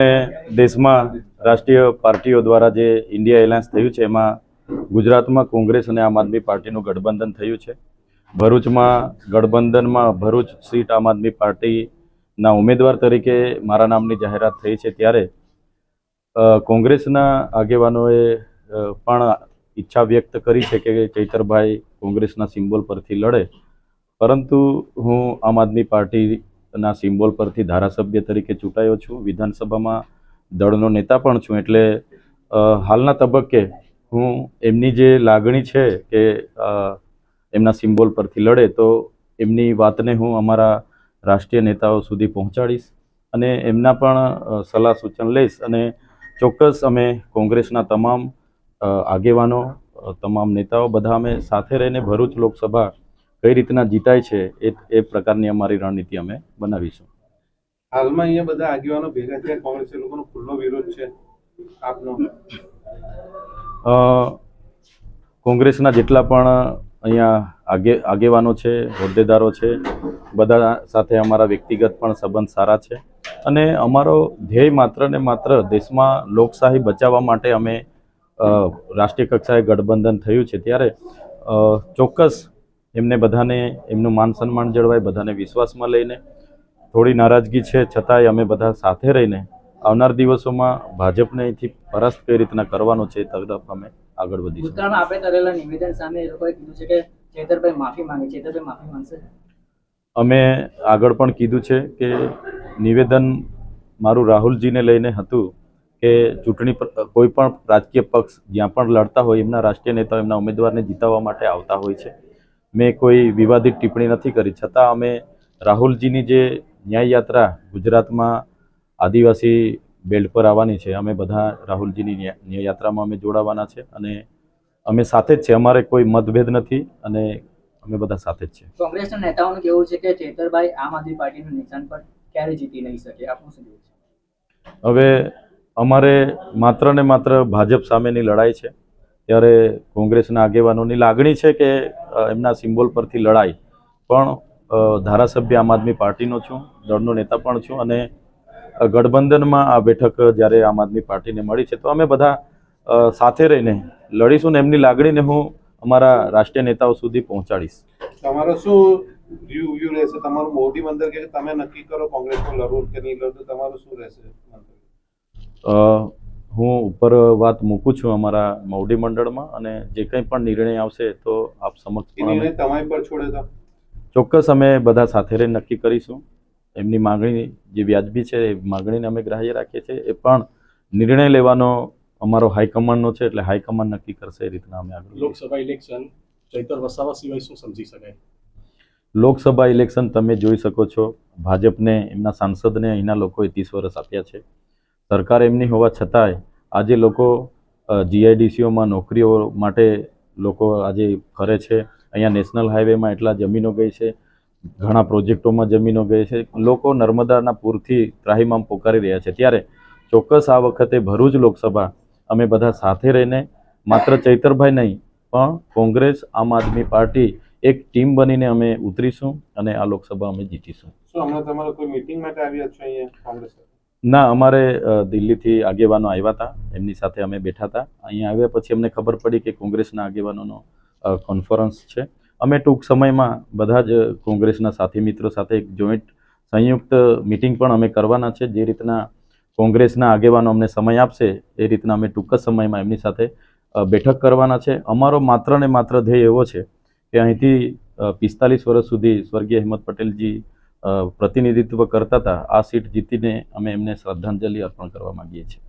દેશમાં રાષ્ટ્રીય પાર્ટીઓ દ્વારા જે ઇન્ડિયા એલાયન્સ થયું છે, એમાં ગુજરાતમાં કોંગ્રેસ અને આમ આદમી પાર્ટીનું ગઠબંધન થયું છે. ભરૂચમાં ગઠબંધનમાં ભરૂચ સીટ આમ આદમી પાર્ટીના ઉમેદવાર તરીકે મારા નામની જાહેરાત થઈ છે ત્યારે કોંગ્રેસના આગેવાનોએ પણ ઈચ્છા વ્યક્ત કરી છે કે ચૈતરભાઈ કોંગ્રેસના સિમ્બોલ પરથી લડે. પરંતુ હું આમ આદમી પાર્ટીના સિમ્બોલ પરથી ધારાસભ્ય તરીકે ચૂંટાયો છું. વિધાનસભામાં દળનો નેતા પણ છું. એટલે હાલના તબક્કે હું એમની જે લાગણી છે કે એમના સિમ્બોલ પરથી લડે, તો એમની વાતને હું અમારા રાષ્ટ્રીય નેતાઓ સુધી પહોંચાડીશ અને એમના પણ સલાહ સૂચન લઈશ અને ચોક્કસ અમે કોંગ્રેસના તમામ આગેવાનો તમામ નેતાઓ બધા અમે સાથે રહીને ભરૂચ લોકસભા કઈ રીતના જીતાય છે એ એ પ્રકારની અમારી રણનીતિ અમે બનાવીશું. હાલમાં અહીંયા બધા આગેવાનો ભેગા થયા કોંગ્રેસ લોકોનો ખુલ્લો વિરોધ છે. આપનો. કોંગ્રેસના જેટલા પણ અહીંયા આગે આગેવાનો છે હોદ્દેદારો છે બધા સાથે અમારા વ્યક્તિગત પણ સંબંધ સારા છે. અને અમારો ધ્યેય માત્ર ને માત્ર દેશમાં લોકશાહી બચાવવા માટે અમે રાષ્ટ્રીય કક્ષાએ ગઠબંધન થયું છે. ત્યારે ચોક્કસ એમને બધાને એમનું માન સન્માન જળવાય બધાને વિશ્વાસમાં લઈને. થોડી નારાજગી છે છતાંય અમે બધા સાથે રહીને આવનાર દિવસોમાં ભાજપને અહીંથી પરાસ્ત કઈ રીતના કરવાનો છે તરફ અમે આગળ વધીશું. આપણે કરેલા નિવેદન સામે એ લોકોએ કીધું છે કે ચેતરભાઈ માફી માંગે ચેતરભાઈ માફી માંગશે. અમે આગળ પણ કીધું છે કે નિવેદન મારું રાહુલજીને લઈને હતું કે ચૂંટણી કોઈ પણ રાજકીય પક્ષ જ્યાં પણ લડતા હોય એમના રાષ્ટ્રીય નેતાઓ એમના ઉમેદવારને જીતાવવા માટે આવતા હોય છે. મેં કોઈ વિવાદિત ટિપ્પણી નથી કરી. છતાં અમે રાહુલજીની જે ન્યાય યાત્રા ગુજરાતમાં આદિવાસી બેલ્ટ પર આવવાની છે અમે બધા રાહુલજીની ન્યા ન્યાય યાત્રામાં અમે જોડાવાના છે અને અમે સાથે જ છે. અમારે કોઈ મતભેદ નથી અને અમે બધા સાથે જ છે. કોંગ્રેસના નેતાઓનું કહેવું છે કે ચેતરભાઈ આમ આદમી પાર્ટીનું નિશાન પર ક્યારે જીતી નહીં શકે. આપનું શું છે? હવે અમારે માત્ર ને માત્ર ભાજપ સામેની લડાઈ છે. ત્યારે કોંગ્રેસના આગેવાનોની લાગણી છે કે એમના સિમ્બોલ પરથી લડાઈ પણ ધારાસભ્ય આમ આદમી પાર્ટીનો છું દળનો નેતા પણ છું અને ગઠબંધનમાં આ બેઠક જ્યારે આમ આદમી પાર્ટીને મળી છે તો અમે બધા સાથે રહીને લડીશું ને એમની લાગણીને હું અમારા રાષ્ટ્રીય નેતાઓ સુધી પહોંચાડીશ. તમારો શું વ્યૂ વ્યૂ રહેશે? તમારું મોદી મંદિર કે તમે નક્કી કરો કોંગ્રેસમાં લડવું કે નહીં લડવું તમારું શું રહેશે હું ઉપર વાત મૂકું છું અમારા મૌડી મંડળમાં અને જે કંઈ પણ નિર્ણય આવશે તો આપ સમક્ષ તમારી પર છોડે ચોક્કસ અમે બધા સાથે રહીને નક્કી કરીશું. એમની માગણી જે વ્યાજબી છે એ માગણીને અમે ગ્રાહ્ય રાખીએ છીએ. એ પણ નિર્ણય લેવાનો અમારો હાઈકમાન્ડનો છે એટલે હાઈકમાન્ડ નક્કી કરશે એ રીતના અમે આગળ લોકસભા ઇલેક્શન ચૈતર વસાવા સિવાય શું સમજી શકાય? લોકસભા ઇલેક્શન તમે જોઈ શકો છો. ભાજપને એમના સાંસદને અહીંના લોકોએ ત્રીસ વર્ષ આપ્યા છે. સરકાર એમની હોવા છતાંય આજે લોકો જીઆઈડીસીઓમાં નોકરીઓ માટે લોકો આજે ફરે છે. અહીંયા નેશનલ હાઈવેમાં એટલા જમીનો ગઈ છે. ઘણા પ્રોજેક્ટોમાં જમીનો ગઈ છે. લોકો નર્મદાના પૂરથી ત્રાહીમામ પોકારી રહ્યા છે. ત્યારે ચોક્કસ આ વખતે ભરૂચ લોકસભા અમે બધા સાથે રહીને, માત્ર ચૈતરભાઈ નહીં, પણ કોંગ્રેસ, આમ આદમી પાર્ટી એક ટીમ બનીને અમે ઉતરીશું અને આ લોકસભા અમે જીતીશું. શું હમણાં તમારો કોઈ મીટિંગ માટે આવ્યા છો અહીંયા કોંગ્રેસ? ના, અમારે દિલ્હીથી આગેવાનો આવ્યા હતા. એમની સાથે અમે બેઠા હતા. અહીંયા આવ્યા પછી અમને ખબર પડી કે કોંગ્રેસના આગેવાનોનો કોન્ફરન્સ છે. અમે ટૂંક સમયમાં બધા જ કોંગ્રેસના સાથી મિત્રો સાથે એક જોઈન્ટ સંયુક્ત મિટિંગ પણ અમે કરવાના છે. જે રીતના કોંગ્રેસના આગેવાનો અમને સમય આપશે, એ રીતના અમે ટૂંક જ સમયમાં એમની સાથે બેઠક કરવાના છે. અમારો માત્ર ને માત્ર ધ્યેય એવો છે કે અહીંથી પિસ્તાલીસ વર્ષ સુધી સ્વર્ગીય હેમંત પટેલજી પ્રતિનિધિત્વ કરતા હતા. આ સીટ જીતીને અમે એમને શ્રદ્ધાંજલિ અર્પણ કરવા માંગીએ છીએ.